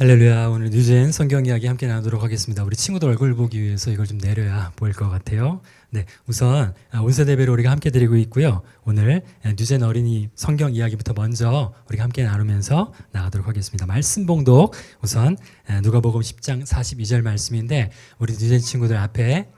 할렐루야. 오늘 뉴젠 성경 이야기 함께 나누도록 하겠습니다. 우리 친구들 얼굴 보기 위해서 이걸 좀 내려야 보일 것 같아요. 네, 우선 아, 온세 예배를 우리가 함께 드리고 있고요. 오늘 아, 뉴젠 어린이 성경 이야기부터 먼저 우리가 함께 나누면서 나가도록 하겠습니다. 말씀 봉독 우선 아, 누가복음 10장 42절 말씀인데 우리 뉴젠 친구들 앞에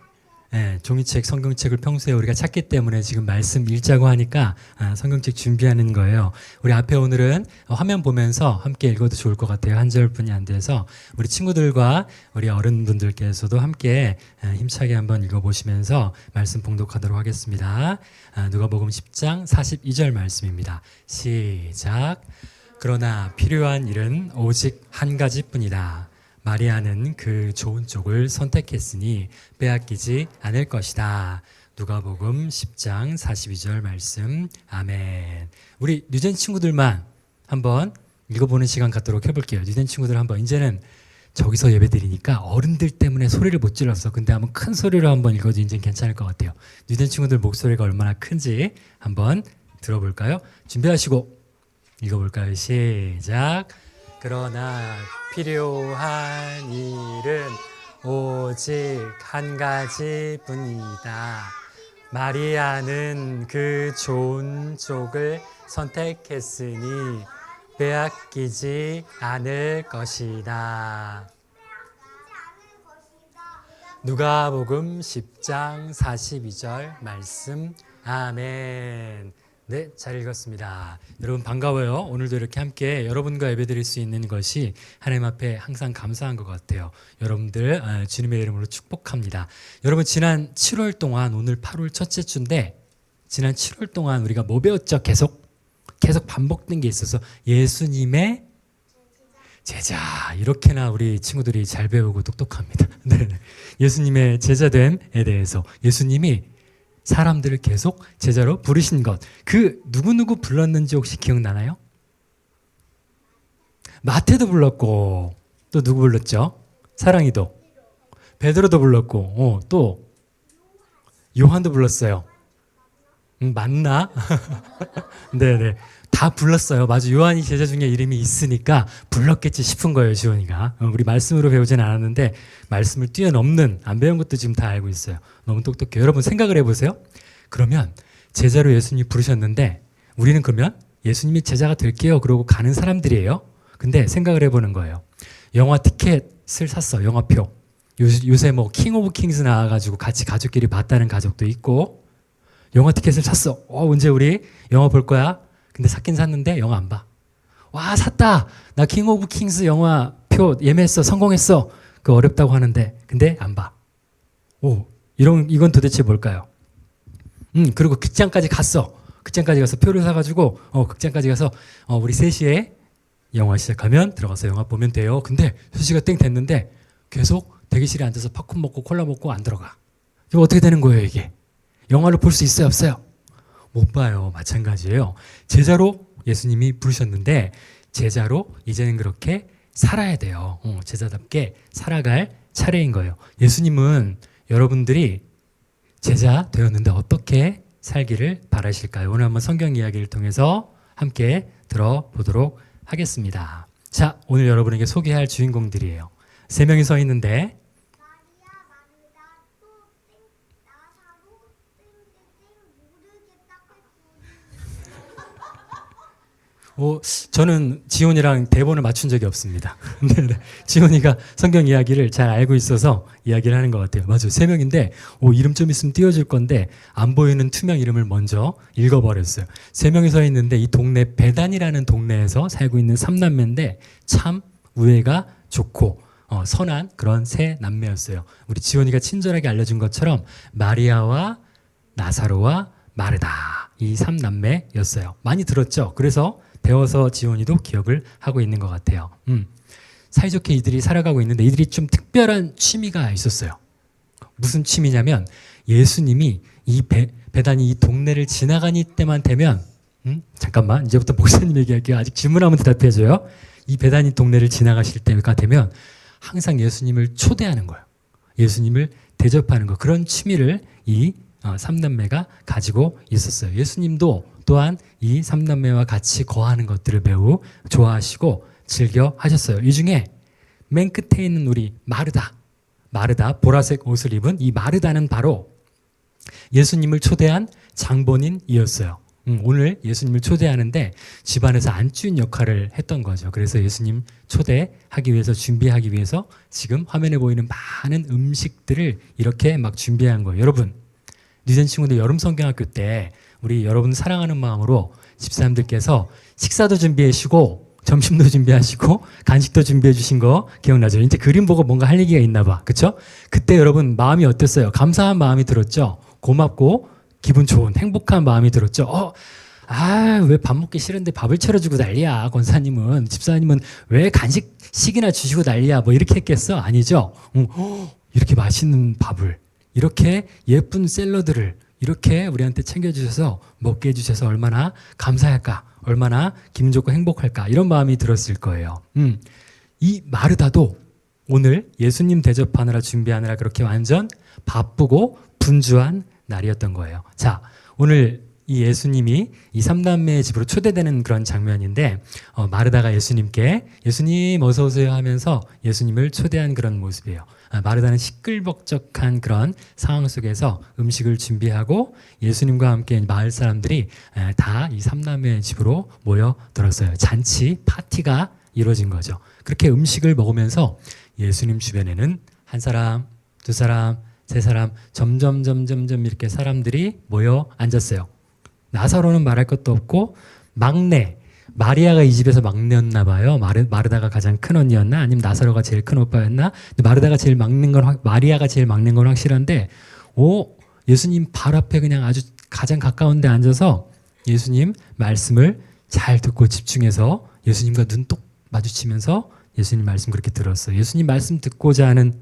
예, 종이책, 성경책을 평소에 우리가 찾기 때문에 지금 말씀 읽자고 하니까 아, 성경책 준비하는 거예요. 우리 앞에 오늘은 화면 보면서 함께 읽어도 좋을 것 같아요. 한 절뿐이 안 돼서 우리 친구들과 우리 어른분들께서도 함께 아, 힘차게 한번 읽어보시면서 말씀 봉독하도록 하겠습니다. 아, 누가복음 10장 42절 말씀입니다. 시작. 그러나 필요한 일은 오직 한 가지뿐이다. 마리아는 그 좋은 쪽을 선택했으니 빼앗기지 않을 것이다. 누가복음 10장 42절 말씀. 아멘. 우리 뉴젠 친구들만 한번 읽어보는 시간 갖도록 해볼게요. 뉴젠 친구들 한번 이제는 저기서 예배드리니까 어른들 때문에 소리를 못 질렀어. 근데 한번 큰 소리로 한번 읽어도 이제 괜찮을 것 같아요. 뉴젠 친구들 목소리가 얼마나 큰지 한번 들어볼까요? 준비하시고 읽어볼까요? 시작. 그러나 필요한 일은 오직 한 가지뿐이다. 마리아는 그 좋은 쪽을 선택했으니 빼앗기지 않을 것이다. 누가복음 10장 42절 말씀 아멘. 네, 잘 읽었습니다. 여러분 반가워요. 오늘도 이렇게 함께 여러분과 예배드릴 수 있는 것이 하나님 앞에 항상 감사한 것 같아요. 여러분들 아, 주님의 이름으로 축복합니다. 여러분 지난 7월 동안 오늘 8월 첫째 주인데 지난 7월 동안 우리가 뭐 배웠죠? 계속 계속 반복된 게 있어서 예수님의 제자 이렇게나 우리 친구들이 잘 배우고 똑똑합니다. 네, 예수님의 제자됨에 대해서 예수님이 사람들을 계속 제자로 부르신 것. 그 누구누구 불렀는지 혹시 기억나나요? 마태도 불렀고 또 누구 불렀죠? 사랑이도. 베드로도 불렀고 어, 또 요한도 불렀어요. 음, 맞나? 네네. 다 불렀어요. 맞아. 요한이 제자 중에 이름이 있으니까 불렀겠지 싶은 거예요, 지원이가. 어, 우리 말씀으로 배우진 않았는데 말씀을 뛰어넘는 안 배운 것도 지금 다 알고 있어요. 너무 똑똑해요. 여러분 생각을 해보세요. 그러면 제자로 예수님이 부르셨는데 우리는 그러면 예수님이 제자가 될게요. 그러고 가는 사람들이에요. 근데 생각을 해보는 거예요. 영화 티켓을 샀어. 영화표. 요, 요새 뭐 킹 오브 킹스 나와가지고 같이 가족끼리 봤다는 가족도 있고 영화 티켓을 샀어. 어, 언제 우리 영화 볼 거야? 근데 샀긴 샀는데 영화 안 봐. 와, 샀다. 나 킹 오브 킹스 영화 표 예매했어. 성공했어. 그 어렵다고 하는데 근데 안 봐. 오, 이런 이건 도대체 뭘까요? 음, 그리고 극장까지 갔어. 극장까지 가서 표를 사가지고 어, 극장까지 가서 어, 우리 3시에 영화 시작하면 들어가서 영화 보면 돼요. 근데 3시가 땡 됐는데 계속 대기실에 앉아서 팝콘 먹고 콜라 먹고 안 들어가. 이거 어떻게 되는 거예요, 이게? 영화를 볼 수 있어요, 없어요? 못 봐요. 마찬가지예요. 제자로 예수님이 부르셨는데 제자로 이제는 그렇게 살아야 돼요. 어, 제자답게 살아갈 차례인 거예요. 예수님은 여러분들이 제자 되었는데 어떻게 살기를 바라실까요? 오늘 한번 성경 이야기를 통해서 함께 들어보도록 하겠습니다. 자, 오늘 여러분에게 소개할 주인공들이에요. 세 명이 서 있는데 마리아 마르다 또땡 나사로 어, 저는 지훈이랑 대본을 맞춘 적이 없습니다. 네네. 지훈이가 성경 이야기를 잘 알고 있어서 이야기를 하는 것 같아요. 맞아요. 세 명인데, 오, 이름 좀 있으면 띄워줄 건데, 안 보이는 투명 이름을 먼저 읽어버렸어요. 세 명이 서 있는데, 이 동네 배단이라는 동네에서 살고 있는 삼남매인데, 참 우애가 좋고, 어, 선한 그런 세 남매였어요. 우리 지훈이가 친절하게 알려준 것처럼, 마리아와 나사로와 마르다. 이 삼 남매였어요. 많이 들었죠? 그래서 배워서 지원이도 기억을 하고 있는 것 같아요. 음. 사이좋게 이들이 살아가고 있는데 이들이 좀 특별한 취미가 있었어요. 무슨 취미냐면 예수님이 이 배, 배단이 이 동네를 지나가니 때만 되면 음? 잠깐만 이제부터 목사님 얘기할게요. 아직 질문하면 대답해줘요. 이 배단이 동네를 지나가실 때가 되면 항상 예수님을 초대하는 거예요. 예수님을 대접하는 거 그런 취미를 이 어, 삼남매가 가지고 있었어요. 예수님도 또한 이 삼남매와 같이 거하는 것들을 매우 좋아하시고 즐겨 하셨어요. 이 중에 맨 끝에 있는 우리 마르다. 마르다 보라색 옷을 입은 이 마르다는 바로 예수님을 초대한 장본인이었어요. 음, 오늘 예수님을 초대하는데 집안에서 안주인 역할을 했던 거죠. 그래서 예수님 초대하기 위해서 준비하기 위해서 지금 화면에 보이는 많은 음식들을 이렇게 막 준비한 거예요. 여러분, 뉴젠 친구들 여름 성경학교 때 우리 여러분 사랑하는 마음으로 집사님들께서 식사도 준비해 주시고 점심도 준비하시고 간식도 준비해 주신 거 기억나죠? 이제 그림 보고 뭔가 할 얘기가 있나 봐. 그쵸? 그때 여러분 마음이 어땠어요? 감사한 마음이 들었죠? 고맙고 기분 좋은 행복한 마음이 들었죠? 어, 아, 왜 밥 먹기 싫은데 밥을 차려주고 난리야, 권사님은. 집사님은 왜 간식식이나 주시고 난리야, 뭐 이렇게 했겠어? 아니죠? 응, 어, 이렇게 맛있는 밥을, 이렇게 예쁜 샐러드를 이렇게 우리한테 챙겨주셔서 먹게 해주셔서 얼마나 감사할까, 얼마나 기분 좋고 행복할까, 이런 마음이 들었을 거예요. 음, 이 마르다도 오늘 예수님 대접하느라 준비하느라 그렇게 완전 바쁘고 분주한 날이었던 거예요. 자, 오늘 이 예수님이 이 삼남매의 집으로 초대되는 그런 장면인데 어, 마르다가 예수님께 예수님 어서 오세요 하면서 예수님을 초대한 그런 모습이에요. 아, 마르다는 시끌벅적한 그런 상황 속에서 음식을 준비하고 예수님과 함께 마을 사람들이 다 이 삼남매의 집으로 모여들었어요. 잔치 파티가 이루어진 거죠. 그렇게 음식을 먹으면서 예수님 주변에는 한 사람, 두 사람, 세 사람 점점 점점점 이렇게 사람들이 모여 앉았어요. 나사로는 말할 것도 없고 막내 마리아가 이 집에서 막내였나 봐요. 마르, 마르다가 가장 큰 언니였나 아니면 나사로가 제일 큰 오빠였나? 근데 마르다가 제일 막는 건 확- 마리아가 제일 막는 건 확실한데 오 예수님 발 앞에 그냥 아주 가장 가까운 데 앉아서 예수님 말씀을 잘 듣고 집중해서 예수님과 눈 똑 마주치면서 예수님 말씀 그렇게 들었어요. 예수님 말씀 듣고자 하는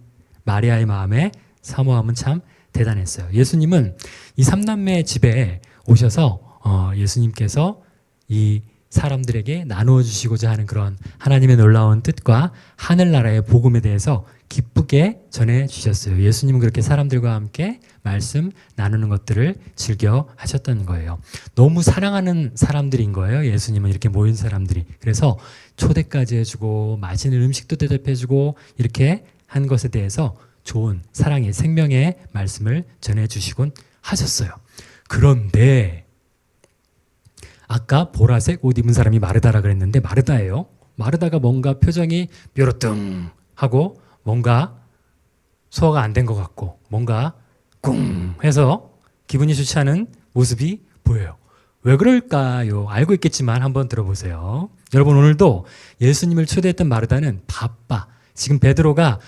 마리아의 마음에 사모함은 참 대단했어요. 예수님은 이 삼남매 집에 오셔서 어, 예수님께서 이 사람들에게 나누어 주시고자 하는 그런 하나님의 놀라운 뜻과 하늘나라의 복음에 대해서 기쁘게 전해 주셨어요. 예수님은 그렇게 사람들과 함께 말씀 나누는 것들을 즐겨 하셨던 거예요. 너무 사랑하는 사람들인 거예요. 예수님은 이렇게 모인 사람들이. 그래서 초대까지 해주고 맛있는 음식도 대접해주고 이렇게 한 것에 대해서 좋은 사랑의 생명의 말씀을 전해 주시곤 하셨어요. 그런데 아까 보라색 옷 입은 사람이 마르다라 그랬는데 마르다예요. 마르다가 뭔가 표정이 뾰로뚱 하고 뭔가 소화가 안 된 것 같고 뭔가 꿍 해서 기분이 좋지 않은 모습이 보여요. 왜 그럴까요? 알고 있겠지만 한번 들어보세요. 여러분 오늘도 예수님을 초대했던 마르다는 바빠. 지금 베드로가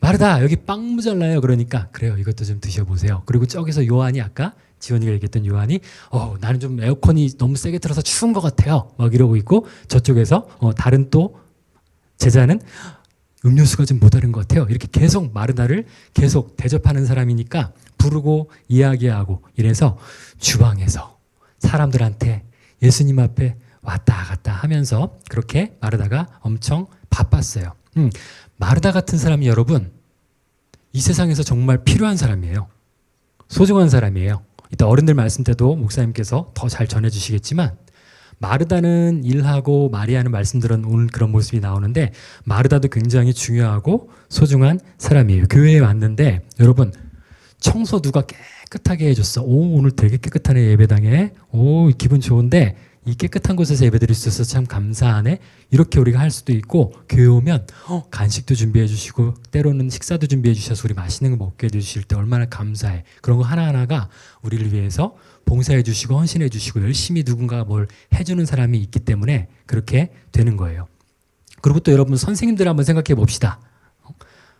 마르다 여기 빵 모자라요. 그러니까 그래요. 이것도 좀 드셔보세요. 그리고 저기서 요한이 아까 지원이가 얘기했던 요한이 어 나는 좀 에어컨이 너무 세게 틀어서 추운 것 같아요. 막 이러고 있고 저쪽에서 어 다른 또 제자는 음료수가 좀 모자른 것 같아요. 이렇게 계속 마르다를 계속 대접하는 사람이니까 부르고 이야기하고 이래서 주방에서 사람들한테 예수님 앞에 왔다 갔다 하면서 그렇게 마르다가 엄청 바빴어요. 음, 마르다 같은 사람이 여러분 이 세상에서 정말 필요한 사람이에요. 소중한 사람이에요. 이따 어른들 말씀 때도 목사님께서 더 잘 전해주시겠지만 마르다는 일하고 마리아는 말씀들은 오늘 그런 모습이 나오는데 마르다도 굉장히 중요하고 소중한 사람이에요. 교회에 왔는데 여러분 청소 누가 깨끗하게 해줬어. 오 오늘 되게 깨끗하네 예배당에. 오 기분 좋은데 이 깨끗한 곳에서 예배드릴 수 있어서 참 감사하네. 이렇게 우리가 할 수도 있고 교회 오면 어, 간식도 준비해 주시고 때로는 식사도 준비해 주셔서 우리 맛있는 거 먹게 해 주실 때 얼마나 감사해. 그런 거 하나하나가 우리를 위해서 봉사해 주시고 헌신해 주시고 열심히 누군가 뭘 해주는 사람이 있기 때문에 그렇게 되는 거예요. 그리고 또 여러분 선생님들 한번 생각해 봅시다.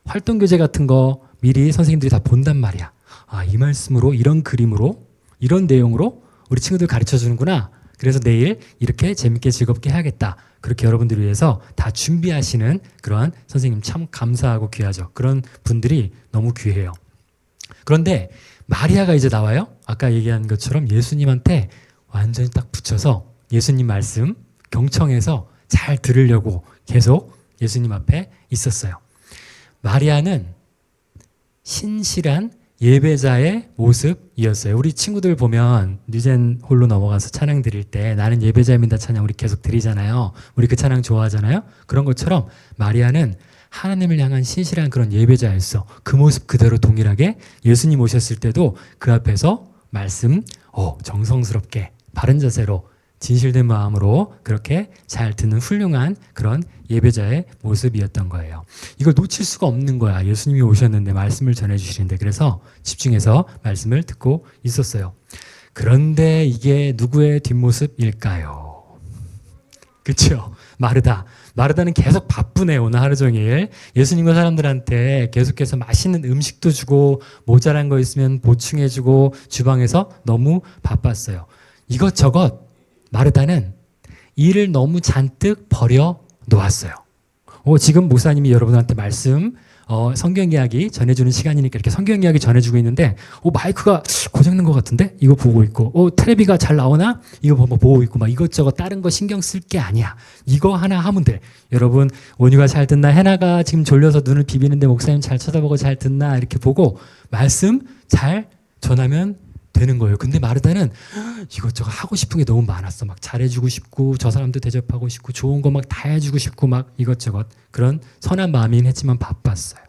활동 교재 같은 거 미리 선생님들이 다 본단 말이야. 아, 이 말씀으로 이런 그림으로 이런 내용으로 우리 친구들 가르쳐 주는구나. 그래서 내일 이렇게 재밌게 즐겁게 해야겠다. 그렇게 여러분들을 위해서 다 준비하시는 그러한 선생님 참 감사하고 귀하죠. 그런 분들이 너무 귀해요. 그런데 마리아가 이제 나와요. 아까 얘기한 것처럼 예수님한테 완전히 딱 붙여서 예수님 말씀 경청해서 잘 들으려고 계속 예수님 앞에 있었어요. 마리아는 신실한 예배자의 모습이었어요. 우리 친구들 보면 뉴젠 홀로 넘어가서 찬양 드릴 때 나는 예배자입니다 찬양 우리 계속 드리잖아요. 우리 그 찬양 좋아하잖아요. 그런 것처럼 마리아는 하나님을 향한 신실한 그런 예배자였어. 그 모습 그대로 동일하게 예수님 오셨을 때도 그 앞에서 말씀 어, 정성스럽게 바른 자세로 진실된 마음으로 그렇게 잘 듣는 훌륭한 그런 예배자의 모습이었던 거예요. 이걸 놓칠 수가 없는 거야. 예수님이 오셨는데 말씀을 전해 주시는데 그래서 집중해서 말씀을 듣고 있었어요. 그런데 이게 누구의 뒷모습일까요? 그렇죠. 마르다. 마르다는 계속 바쁘네 오늘 하루 종일 예수님과 사람들한테 계속해서 맛있는 음식도 주고 모자란 거 있으면 보충해주고 주방에서 너무 바빴어요. 이것저것 마르다는 일을 너무 잔뜩 버려 놓았어요. 어, 지금 목사님이 여러분한테 말씀 어, 성경 이야기 전해주는 시간이니까 이렇게 성경 이야기 전해주고 있는데 어, 마이크가 고장난 것 같은데? 이거 보고 있고 어, 텔레비가 잘 나오나? 이거 뭐 보고 있고 막 이것저것 다른 거 신경 쓸 게 아니야. 이거 하나 하면 돼. 여러분 온유가 잘 듣나? 해나가 지금 졸려서 눈을 비비는데 목사님 잘 쳐다보고 잘 듣나? 이렇게 보고 말씀 잘 전하면 되는 거예요. 근데 마르다는 이것저것 하고 싶은 게 너무 많았어. 막 잘해주고 싶고 저 사람도 대접하고 싶고 좋은 거 막 다 해주고 싶고 막 이것저것 그런 선한 마음이긴 했지만 바빴어요.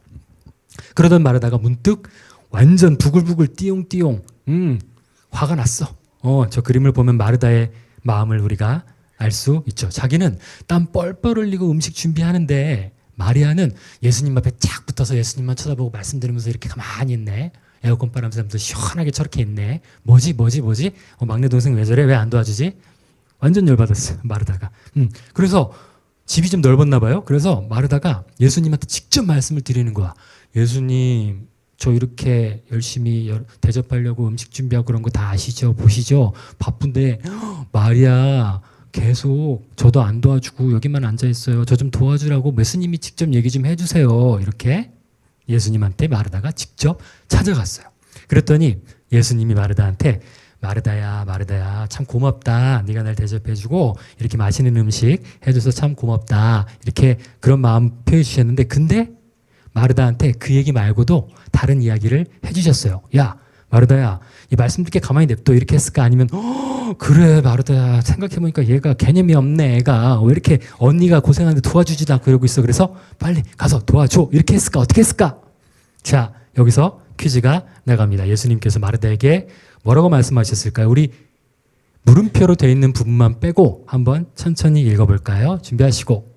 그러던 마르다가 문득 완전 부글부글 띠용띠용 음 화가 났어. 어 저 그림을 보면 마르다의 마음을 우리가 알 수 있죠. 자기는 땀 뻘뻘 흘리고 음식 준비하는데 마리아는 예수님 앞에 쫙 붙어서 예수님만 쳐다보고 말씀 들으면서 이렇게 가만히 있네 에어컨 바람 쐬면서 시원하게 저렇게 있네. 뭐지 뭐지 뭐지? 어, 막내 동생 왜 저래? 왜 안 도와주지? 완전 열받았어요 마르다가. 음 그래서 집이 좀 넓었나 봐요. 그래서 마르다가 예수님한테 직접 말씀을 드리는 거야. 예수님 저 이렇게 열심히 여- 대접하려고 음식 준비하고 그런 거 다 아시죠? 보시죠? 바쁜데 헉, 마리아 계속 저도 안 도와주고 여기만 앉아 있어요. 저 좀 도와주라고 예수님이 직접 얘기 좀 해주세요. 이렇게 예수님한테 마르다가 직접 찾아갔어요. 그랬더니 예수님이 마르다한테 마르다야 마르다야 참 고맙다. 네가 날 대접해주고 이렇게 맛있는 음식 해줘서 참 고맙다. 이렇게 그런 마음 표해 주셨는데 근데 마르다한테 그 얘기 말고도 다른 이야기를 해주셨어요. 야 마르다야 이 말씀 듣게 가만히 냅둬. 이렇게 했을까? 아니면 "어, 그래 마르다야. 생각해보니까 얘가 개념이 없네 애가. 왜 이렇게 언니가 고생하는데 도와주지도 않고 이러고 있어? 그래서 빨리 가서 도와줘. 이렇게 했을까? 어떻게 했을까? 자 여기서 퀴즈가 나갑니다. 예수님께서 마르다에게 뭐라고 말씀하셨을까요? 우리 물음표로 되어 있는 부분만 빼고 한번 천천히 읽어볼까요? 준비하시고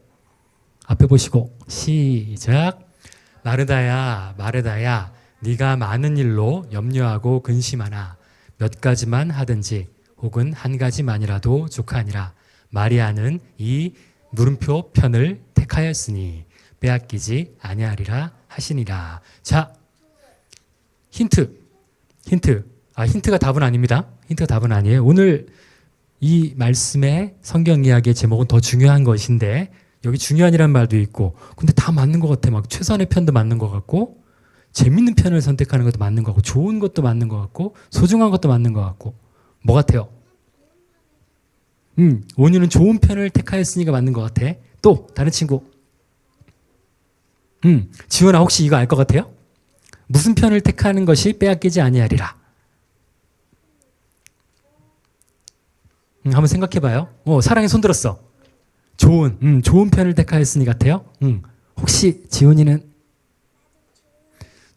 앞에 보시고 시작. 마르다야 마르다야 네가 많은 일로 염려하고 근심하나 몇 가지만 하든지 혹은 한 가지만이라도 족하니라. 마리아는 이 물음표 편을 택하였으니 빼앗기지 아니하리라 하시니라. 자 힌트 힌트. 아 힌트가 답은 아닙니다. 힌트가 답은 아니에요. 오늘 이 말씀의 성경 이야기의 제목은 더 중요한 것인데 여기 중요한이라는 말도 있고 근데 다 맞는 것 같아. 막 최선의 편도 맞는 것 같고 재밌는 편을 선택하는 것도 맞는 것 같고 좋은 것도 맞는 것 같고 소중한 것도 맞는 것 같고 뭐 같아요? 음. 온유는 좋은 편을 택하였으니까 맞는 것 같아. 또 다른 친구. 음. 지원아 혹시 이거 알 것 같아요? 무슨 편을 택하는 것이 빼앗기지 아니하리라. 음, 한번 생각해봐요. 어 사랑에 손들었어. 좋은, 음, 좋은 편을 택하였으니 같아요. 음, 혹시 지훈이는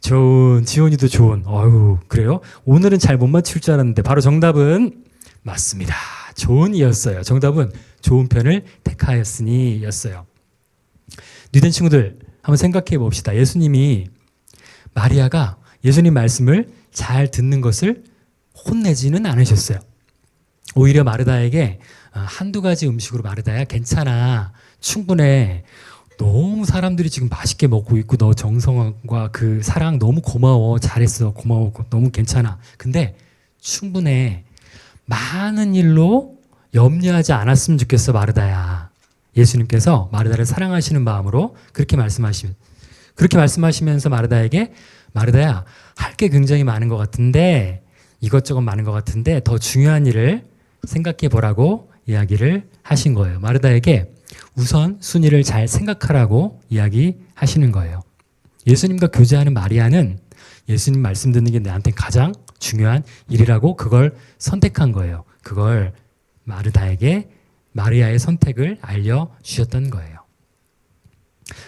좋은, 지훈이도 좋은. 어유 그래요? 오늘은 잘 못 맞출 줄 알았는데 바로 정답은 맞습니다. 좋은이었어요. 정답은 좋은 편을 택하였으니였어요. 뉴된 친구들 한번 생각해 봅시다. 예수님이 마리아가 예수님 말씀을 잘 듣는 것을 혼내지는 않으셨어요. 오히려 마르다에게 아, 한두 가지 음식으로 마르다야 괜찮아 충분해 너무 사람들이 지금 맛있게 먹고 있고 너 정성과 그 사랑 너무 고마워 잘했어 고마워 너무 괜찮아. 근데 충분해. 많은 일로 염려하지 않았으면 좋겠어 마르다야. 예수님께서 마르다를 사랑하시는 마음으로 그렇게 말씀하시면 그렇게 말씀하시면서 마르다에게 마르다야 할 게 굉장히 많은 것 같은데 이것저것 많은 것 같은데 더 중요한 일을 생각해 보라고 이야기를 하신 거예요. 마르다에게 우선 순위를 잘 생각하라고 이야기하시는 거예요. 예수님과 교제하는 마리아는 예수님 말씀 듣는 게 나한테 가장 중요한 일이라고 그걸 선택한 거예요. 그걸 마르다에게 마리아의 선택을 알려 주셨던 거예요.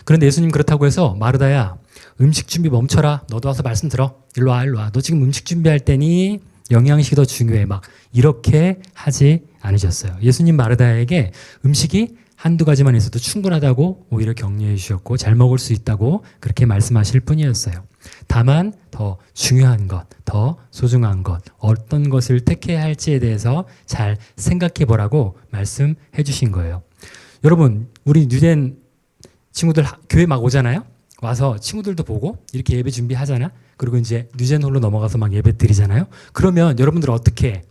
그런데 예수님 그렇다고 해서 마르다야 음식 준비 멈춰라. 너도 와서 말씀 들어. 일로 와, 일로 와. 너 지금 음식 준비할 때니 영양식이 더 중요해. 막 이렇게 하지 않으셨어요. 예수님 마르다에게 음식이 한두 가지만 있어도 충분하다고 오히려 격려해 주셨고 잘 먹을 수 있다고 그렇게 말씀하실 뿐이었어요. 다만 더 중요한 것, 더 소중한 것, 어떤 것을 택해야 할지에 대해서 잘 생각해 보라고 말씀해 주신 거예요. 여러분, 우리 뉴된 친구들 하- 교회 막 오잖아요. 와서 친구들도 보고 이렇게 예배 준비하잖아. 그리고 이제 뉴젠 홀로 넘어가서 막 예배 드리잖아요. 그러면 여러분들 어떻게 해?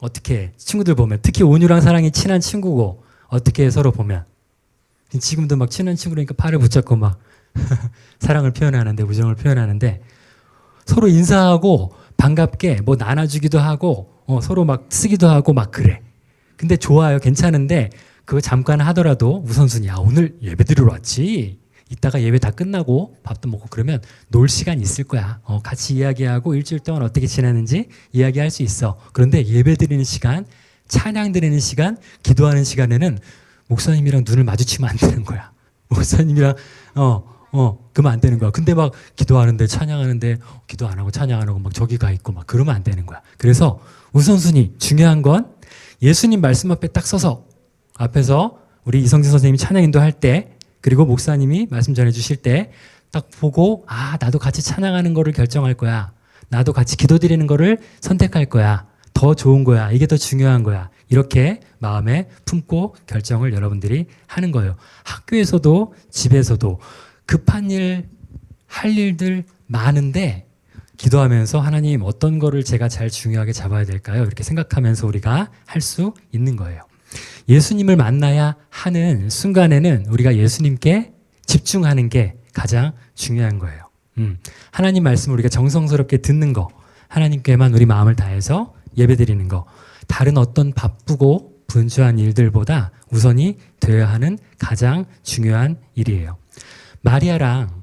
어떻게 해? 친구들 보면 특히 온유랑 사랑이 친한 친구고 어떻게 해, 서로 보면 지금도 막 친한 친구니까 팔을 붙잡고 막 사랑을 표현하는데 우정을 표현하는데 서로 인사하고 반갑게 뭐 나눠주기도 하고 어, 서로 막 쓰기도 하고 막 그래. 근데 좋아요, 괜찮은데 그거 잠깐 하더라도 우선순위. 야 오늘 예배 드리러 왔지. 이따가 예배 다 끝나고 밥도 먹고 그러면 놀 시간 있을 거야. 어, 같이 이야기하고 일주일 동안 어떻게 지내는지 이야기할 수 있어. 그런데 예배 드리는 시간, 찬양 드리는 시간, 기도하는 시간에는 목사님이랑 눈을 마주치면 안 되는 거야. 목사님이랑 어, 어, 그러면 안 되는 거야. 근데 막 기도하는데 찬양하는데 어, 기도 안 하고 찬양 안 하고 막 저기 가 있고 막 그러면 안 되는 거야. 그래서 우선순위 중요한 건 예수님 말씀 앞에 딱 서서 앞에서 우리 이성진 선생님이 찬양 인도할 때 그리고 목사님이 말씀 전해 주실 때 딱 보고 아 나도 같이 찬양하는 거를 결정할 거야. 나도 같이 기도 드리는 거를 선택할 거야. 더 좋은 거야. 이게 더 중요한 거야. 이렇게 마음에 품고 결정을 여러분들이 하는 거예요. 학교에서도 집에서도 급한 일, 할 일들 많은데 기도하면서 하나님 어떤 거를 제가 잘 중요하게 잡아야 될까요? 이렇게 생각하면서 우리가 할 수 있는 거예요. 예수님을 만나야 하는 순간에는 우리가 예수님께 집중하는 게 가장 중요한 거예요. 음, 하나님 말씀 우리가 정성스럽게 듣는 거, 하나님께만 우리 마음을 다해서 예배드리는 거, 다른 어떤 바쁘고 분주한 일들보다 우선이 되어야 하는 가장 중요한 일이에요. 마리아랑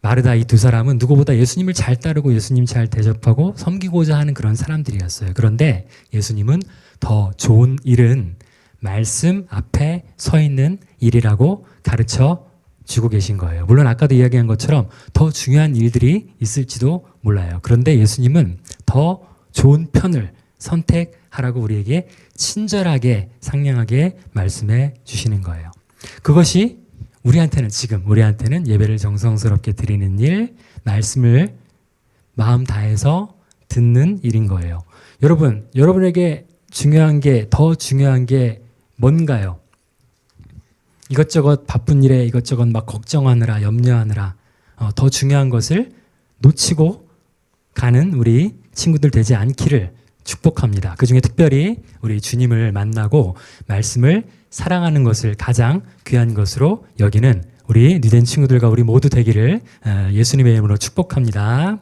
마르다 이 두 사람은 누구보다 예수님을 잘 따르고 예수님 잘 대접하고 섬기고자 하는 그런 사람들이었어요. 그런데 예수님은 더 좋은 일은 말씀 앞에 서 있는 일이라고 가르쳐 주고 계신 거예요. 물론 아까도 이야기한 것처럼 더 중요한 일들이 있을지도 몰라요. 그런데 예수님은 더 좋은 편을 선택하라고 우리에게 친절하게 상냥하게 말씀해 주시는 거예요. 그것이 우리한테는 지금 우리한테는 예배를 정성스럽게 드리는 일, 말씀을 마음 다해서 듣는 일인 거예요. 여러분, 여러분에게 중요한 게 더 중요한 게 뭔가요? 이것저것 바쁜 일에 이것저것 막 걱정하느라 염려하느라 어, 더 중요한 것을 놓치고 가는 우리 친구들 되지 않기를 축복합니다. 그 중에 특별히 우리 주님을 만나고 말씀을 사랑하는 것을 가장 귀한 것으로 여기는 우리 뉴된 친구들과 우리 모두 되기를 어, 예수님의 이름으로 축복합니다.